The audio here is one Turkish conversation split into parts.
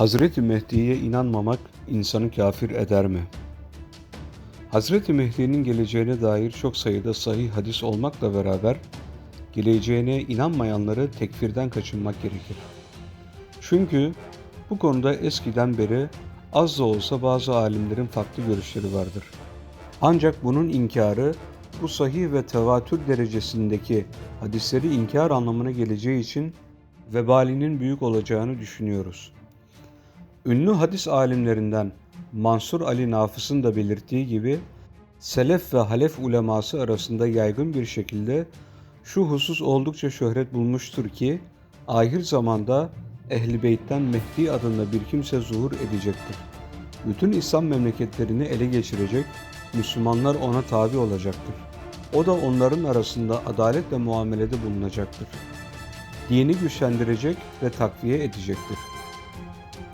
Hazreti Mehdi'ye inanmamak insanı kafir eder mi? Hazreti Mehdi'nin geleceğine dair çok sayıda sahih hadis olmakla beraber geleceğine inanmayanları tekfirden kaçınmak gerekir. Çünkü bu konuda eskiden beri az da olsa bazı alimlerin farklı görüşleri vardır. Ancak bunun inkarı bu sahih ve tevatür derecesindeki hadisleri inkar anlamına geleceği için vebalinin büyük olacağını düşünüyoruz. Ünlü hadis alimlerinden Mansur Ali Nafıs'ın da belirttiği gibi Selef ve Halef uleması arasında yaygın bir şekilde şu husus oldukça şöhret bulmuştur ki ahir zamanda Ehl-i Beyt'ten Mehdi adında bir kimse zuhur edecektir. Bütün İslam memleketlerini ele geçirecek, Müslümanlar ona tabi olacaktır. O da onların arasında adaletle muamelede bulunacaktır. Dini güçlendirecek ve takviye edecektir.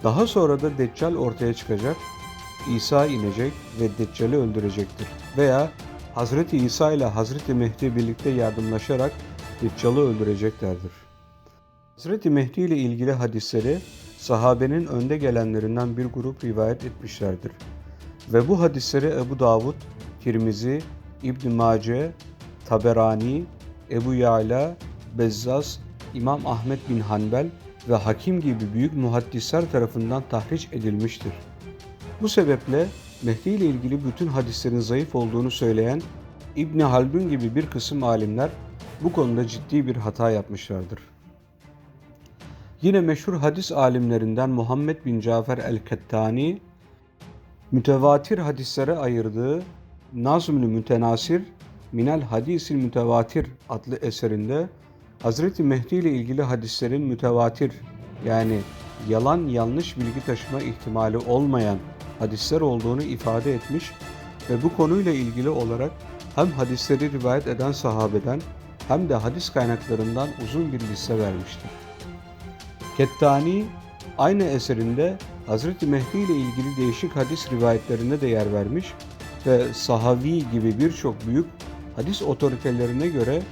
Daha sonra da Deccal ortaya çıkacak, İsa inecek ve Deccal'i öldürecektir. Veya Hazreti İsa ile Hazreti Mehdi birlikte yardımlaşarak Deccal'ı öldüreceklerdir. Hazreti Mehdi ile ilgili hadisleri sahabenin önde gelenlerinden bir grup rivayet etmişlerdir. Ve bu hadisleri Ebu Davud, Tirmizi, İbn Mace, Taberani, Ebu Yala, Bezzaz, İmam Ahmet bin Hanbel ve Hakim gibi büyük muhaddisler tarafından tahriş edilmiştir. Bu sebeple Mehdi ile ilgili bütün hadislerin zayıf olduğunu söyleyen İbni Haldun gibi bir kısım alimler bu konuda ciddi bir hata yapmışlardır. Yine meşhur hadis alimlerinden Muhammed bin Cafer el-Kettani, mütevatir hadislere ayırdığı Nazm-ı Mütenasir Minel Hadisil Mütevatir adlı eserinde Hazreti Mehdi ile ilgili hadislerin mütevatir yani yalan yanlış bilgi taşıma ihtimali olmayan hadisler olduğunu ifade etmiş ve bu konuyla ilgili olarak hem hadisleri rivayet eden sahabeden hem de hadis kaynaklarından uzun bir liste vermiştir. Kettani aynı eserinde Hazreti Mehdi ile ilgili değişik hadis rivayetlerine de yer vermiş ve sahavi gibi birçok büyük hadis otoritelerine göre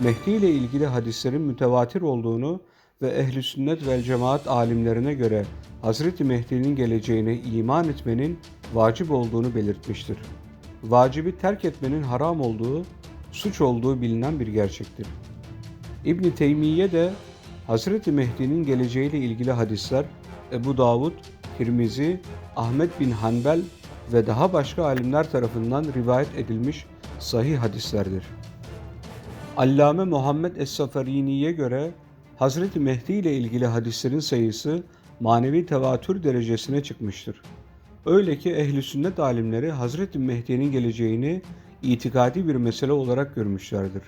Mehdi ile ilgili hadislerin mütevatir olduğunu ve ehli sünnet vel cemaat alimlerine göre Hazreti Mehdi'nin geleceğine iman etmenin vacip olduğunu belirtmiştir. Vacibi terk etmenin haram olduğu, suç olduğu bilinen bir gerçektir. İbn Teymiye de Hazreti Mehdi'nin geleceğiyle ilgili hadisler Ebu Davud, Tirmizi, Ahmet bin Hanbel ve daha başka alimler tarafından rivayet edilmiş sahih hadislerdir. Allame Muhammed Es-Safarini'ye göre Hazreti Mehdi ile ilgili hadislerin sayısı manevi tevatür derecesine çıkmıştır. Öyle ki ehli sünnet alimleri Hazreti Mehdi'nin geleceğini itikadi bir mesele olarak görmüşlerdir.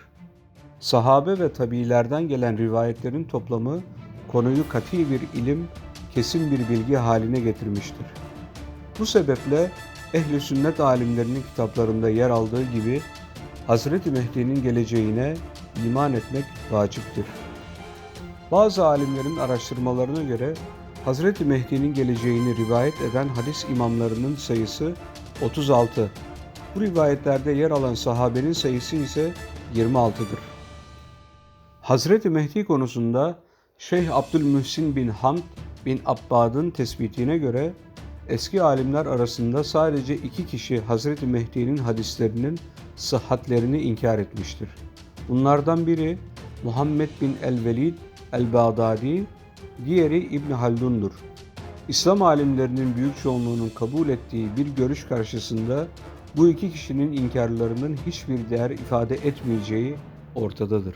Sahabe ve tabiilerden gelen rivayetlerin toplamı konuyu kati bir ilim, kesin bir bilgi haline getirmiştir. Bu sebeple ehli sünnet alimlerinin kitaplarında yer aldığı gibi Hazreti Mehdi'nin geleceğine iman etmek vaciptir. Bazı alimlerin araştırmalarına göre Hazreti Mehdi'nin geleceğini rivayet eden hadis imamlarının sayısı 36. Bu rivayetlerde yer alan sahabenin sayısı ise 26'dır. Hazreti Mehdi konusunda Şeyh Abdülmühsin bin Hamd bin Abbad'ın tespitine göre eski alimler arasında sadece iki kişi Hazreti Mehdi'nin hadislerinin sıhhatlerini inkar etmiştir. Bunlardan biri Muhammed bin el-Velid el-Bağdadi, diğeri İbn Haldun'dur. İslam alimlerinin büyük çoğunluğunun kabul ettiği bir görüş karşısında bu iki kişinin inkarlarının hiçbir değer ifade etmeyeceği ortadadır.